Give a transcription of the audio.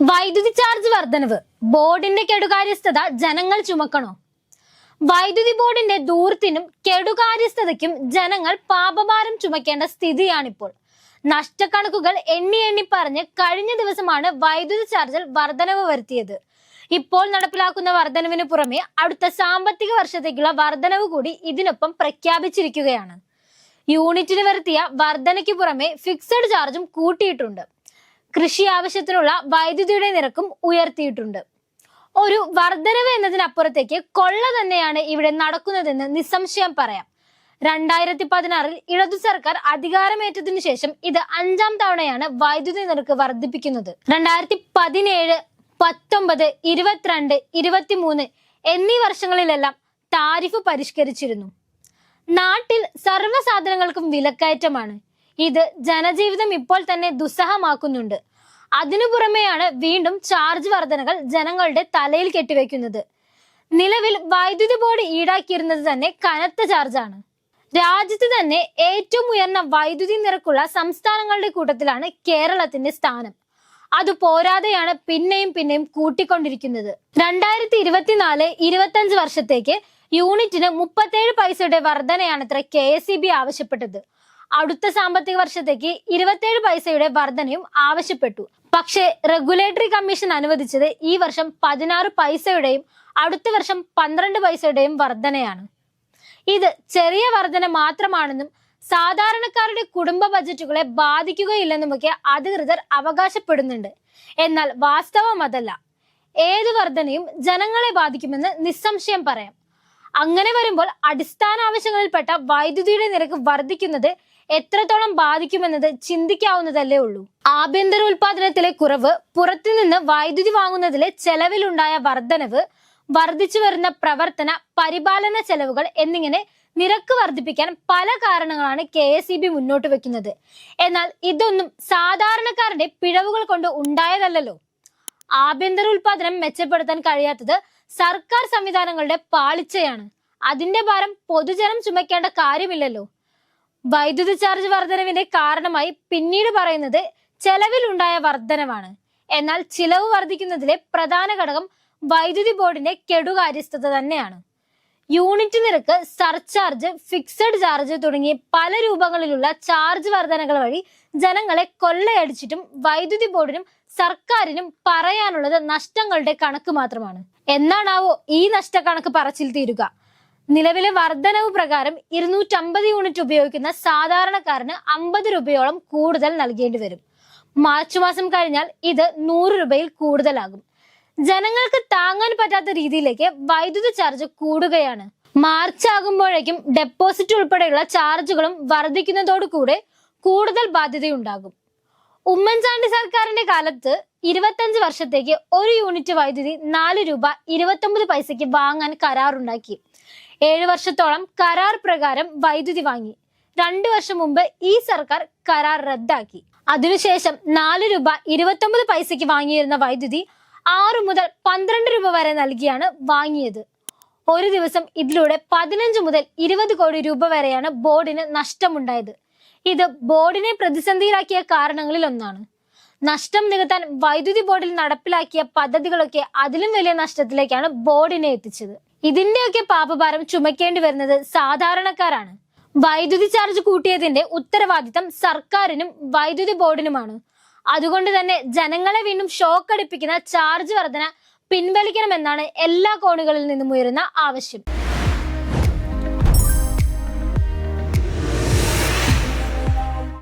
വൈദ്യുതി ചാർജ് വർധനവ്. ബോർഡിന്റെ കെടുകാര്യസ്ഥത ജനങ്ങൾ ചുമക്കണോ? വൈദ്യുതി ബോർഡിന്റെ ദൂരത്തിനും കെടുകാര്യസ്ഥതയ്ക്കും ജനങ്ങൾ പാപഭാരം ചുമക്കേണ്ട സ്ഥിതിയാണിപ്പോൾ. നഷ്ടക്കണക്കുകൾ എണ്ണി എണ്ണി പറഞ്ഞ് കഴിഞ്ഞ ദിവസമാണ് വൈദ്യുതി ചാർജിൽ വർധനവ് വരുത്തിയത്. ഇപ്പോൾ നടപ്പിലാക്കുന്ന വർധനവിന് പുറമെ അടുത്ത സാമ്പത്തിക വർഷത്തേക്കുള്ള വർധനവ് കൂടി ഇതിനൊപ്പം പ്രഖ്യാപിച്ചിരിക്കുകയാണ്. യൂണിറ്റിന് വരുത്തിയ വർധനയ്ക്ക് പുറമെ ഫിക്സഡ് ചാർജും കൂട്ടിയിട്ടുണ്ട്. കൃഷി ആവശ്യത്തിനുള്ള വൈദ്യുതിയുടെ നിരക്കും ഉയർത്തിയിട്ടുണ്ട്. ഒരു വർധനവ് എന്നതിനപ്പുറത്തേക്ക് കൊള്ള തന്നെയാണ് ഇവിടെ നടക്കുന്നതെന്ന് നിസ്സംശയം പറയാം. രണ്ടായിരത്തി പതിനാറിൽ ഇടതു സർക്കാർ അധികാരമേറ്റതിനു ശേഷം ഇത് അഞ്ചാം തവണയാണ് വൈദ്യുതി നിരക്ക് വർദ്ധിപ്പിക്കുന്നത്. രണ്ടായിരത്തി പതിനേഴ് പത്തൊമ്പത് ഇരുപത്തിരണ്ട് ഇരുപത്തിമൂന്ന് എന്നീ വർഷങ്ങളിലെല്ലാം താരിഫ് പരിഷ്കരിച്ചിരുന്നു. നാട്ടിൽ സർവ സാധനങ്ങൾക്കും വിലക്കയറ്റമാണ് ഇത് ജനജീവിതം ഇപ്പോൾ തന്നെ ദുസ്സഹമാക്കുന്നുണ്ട്. അതിനു പുറമെയാണ് വീണ്ടും ചാർജ് വർധനകൾ ജനങ്ങളുടെ തലയിൽ കെട്ടിവെക്കുന്നത്. നിലവിൽ വൈദ്യുതി ബോർഡ് ഈടാക്കിയിരുന്നത് തന്നെ കനത്ത ചാർജാണ് രാജ്യത്ത് തന്നെ ഏറ്റവും ഉയർന്ന വൈദ്യുതി നിരക്കുള്ള സംസ്ഥാനങ്ങളുടെ കൂട്ടത്തിലാണ് കേരളത്തിന്റെ സ്ഥാനം. അത് പോരാതെയാണ് പിന്നെയും പിന്നെയും കൂട്ടിക്കൊണ്ടിരിക്കുന്നത്. രണ്ടായിരത്തി ഇരുപത്തിനാല് ഇരുപത്തി വർഷത്തേക്ക് യൂണിറ്റിന് മുപ്പത്തേഴ് പൈസയുടെ വർധനയാണത്ര കെ എസ് ഇ ബി ആവശ്യപ്പെട്ടത്. അടുത്ത സാമ്പത്തിക വർഷത്തേക്ക് ഇരുപത്തിയേഴ് പൈസയുടെ വർധനയും ആവശ്യപ്പെട്ടു. പക്ഷേ റെഗുലേറ്ററി കമ്മീഷൻ അനുവദിച്ചത് ഈ വർഷം പതിനാറ് പൈസയുടെയും അടുത്ത വർഷം പന്ത്രണ്ട് പൈസയുടെയും വർധനയാണ്. ഇത് ചെറിയ വർധന മാത്രമാണെന്നും സാധാരണക്കാരുടെ കുടുംബ ബജറ്റുകളെ ബാധിക്കുകയില്ലെന്നുമൊക്കെ അധികൃതർ അവകാശപ്പെടുന്നുണ്ട്. എന്നാൽ വാസ്തവം അതല്ല ഏത് വർധനയും ജനങ്ങളെ ബാധിക്കുമെന്ന് നിസ്സംശയം പറയാം. അങ്ങനെ വരുമ്പോൾ അടിസ്ഥാന ആവശ്യങ്ങളിൽപ്പെട്ട വൈദ്യുതിയുടെ നിരക്ക് വർദ്ധിക്കുന്നത് എത്രത്തോളം ബാധിക്കുമെന്നത് ചിന്തിക്കാവുന്നതല്ലേ ഉള്ളൂ. ആഭ്യന്തര ഉൽപാദനത്തിലെ കുറവ് പുറത്തുനിന്ന് വൈദ്യുതി വാങ്ങുന്നതിലെ ചെലവിലുണ്ടായ വർധനവ് വർദ്ധിച്ചു വരുന്ന പ്രവർത്തന പരിപാലന ചെലവുകൾ എന്നിങ്ങനെ നിരക്ക് വർദ്ധിപ്പിക്കാൻ പല കാരണങ്ങളാണ് കെ എസ് ഇ ബി മുന്നോട്ട് വെക്കുന്നത്. എന്നാൽ ഇതൊന്നും സാധാരണക്കാരുടെ പിഴവുകൾ കൊണ്ട് ഉണ്ടായതല്ലോ ആഭ്യന്തര ഉൽപാദനം മെച്ചപ്പെടുത്താൻ കഴിയാത്തത് സർക്കാർ സംവിധാനങ്ങളുടെ പാളിച്ചയാണ്. അതിന്റെ ഭാരം പൊതുജനം ചുമക്കേണ്ട കാര്യമില്ലല്ലോ. വൈദ്യുതി ചാർജ് വർധനവിന്റെ കാരണമായി പിന്നീട് പറയുന്നത് ചെലവിലുണ്ടായ വർധനവാണ്. എന്നാൽ ചിലവ് വർദ്ധിക്കുന്നതിലെ പ്രധാന ഘടകം വൈദ്യുതി ബോർഡിന്റെ കെടുകാര്യസ്ഥത തന്നെയാണ്. യൂണിറ്റ് നിരക്ക് സർചാർജ് ഫിക്സഡ് ചാർജ് തുടങ്ങിയ പല രൂപങ്ങളിലുള്ള ചാർജ് വർധനകൾ വഴി ജനങ്ങളെ കൊള്ളയടിച്ചിട്ടും വൈദ്യുതി ബോർഡിനും സർക്കാരിനും പറയാനുള്ളത് നഷ്ടങ്ങളുടെ കണക്ക് മാത്രമാണ്. എന്നാണാവോ ഈ നഷ്ടക്കണക്ക് പറച്ചിൽ തീരുക? നിലവിലെ വർധനവ് പ്രകാരം ഇരുന്നൂറ്റമ്പത് യൂണിറ്റ് ഉപയോഗിക്കുന്ന സാധാരണക്കാരന് അമ്പത് രൂപയോളം കൂടുതൽ നൽകേണ്ടി വരും. മാർച്ച് മാസം കഴിഞ്ഞാൽ ഇത് നൂറ് രൂപയിൽ കൂടുതലാകും. ജനങ്ങൾക്ക് താങ്ങാൻ പറ്റാത്ത രീതിയിലേക്ക് വൈദ്യുതി ചാർജ് കൂടുകയാണ്. മാർച്ച് ആകുമ്പോഴേക്കും ഡെപ്പോസിറ്റ് ഉൾപ്പെടെയുള്ള ചാർജുകളും വർദ്ധിക്കുന്നതോടുകൂടെ കൂടുതൽ ബാധ്യതയുണ്ടാകും. ഉമ്മൻചാണ്ടി സർക്കാരിന്റെ കാലത്ത് ഇരുപത്തഞ്ച് വർഷത്തേക്ക് ഒരു യൂണിറ്റ് വൈദ്യുതി നാല് രൂപ ഇരുപത്തൊമ്പത് പൈസയ്ക്ക് വാങ്ങാൻ കരാറുണ്ടാക്കി. ഏഴ് വർഷത്തോളം കരാർ പ്രകാരം വൈദ്യുതി വാങ്ങി. രണ്ടു വർഷം മുമ്പ് ഈ സർക്കാർ കരാർ റദ്ദാക്കി. അതിനുശേഷം നാല് രൂപ ഇരുപത്തൊമ്പത് പൈസയ്ക്ക് വാങ്ങിയിരുന്ന വൈദ്യുതി ആറു മുതൽ പന്ത്രണ്ട് രൂപ വരെ നൽകിയാണ് വാങ്ങിയത്. ഒരു ദിവസം ഇതിലൂടെ പതിനഞ്ച് മുതൽ ഇരുപത് കോടി രൂപ വരെയാണ് ബോർഡിന് നഷ്ടമുണ്ടായത്. ഇത് ബോർഡിനെ പ്രതിസന്ധിയിലാക്കിയ കാരണങ്ങളിൽ ഒന്നാണ് നഷ്ടം നികത്താൻ വൈദ്യുതി ബോർഡിൽ നടപ്പിലാക്കിയ പദ്ധതികളൊക്കെ അതിലും വലിയ നഷ്ടത്തിലേക്കാണ് ബോർഡിനെ എത്തിച്ചത്. ഇതിന്റെയൊക്കെ പാപഭാരം ചുമക്കേണ്ടി വരുന്നത് സാധാരണക്കാരാണ്. വൈദ്യുതി ചാർജ് കൂട്ടിയതിന്റെ ഉത്തരവാദിത്തം സർക്കാരിനും വൈദ്യുതി ബോർഡിനുമാണ്. അതുകൊണ്ട് തന്നെ ജനങ്ങളെ വീണ്ടും ഷോക്കടിപ്പിക്കുന്ന ചാർജ് വർധന പിൻവലിക്കണമെന്നാണ് എല്ലാ കോണുകളിൽ നിന്നും ഉയരുന്ന ആവശ്യം.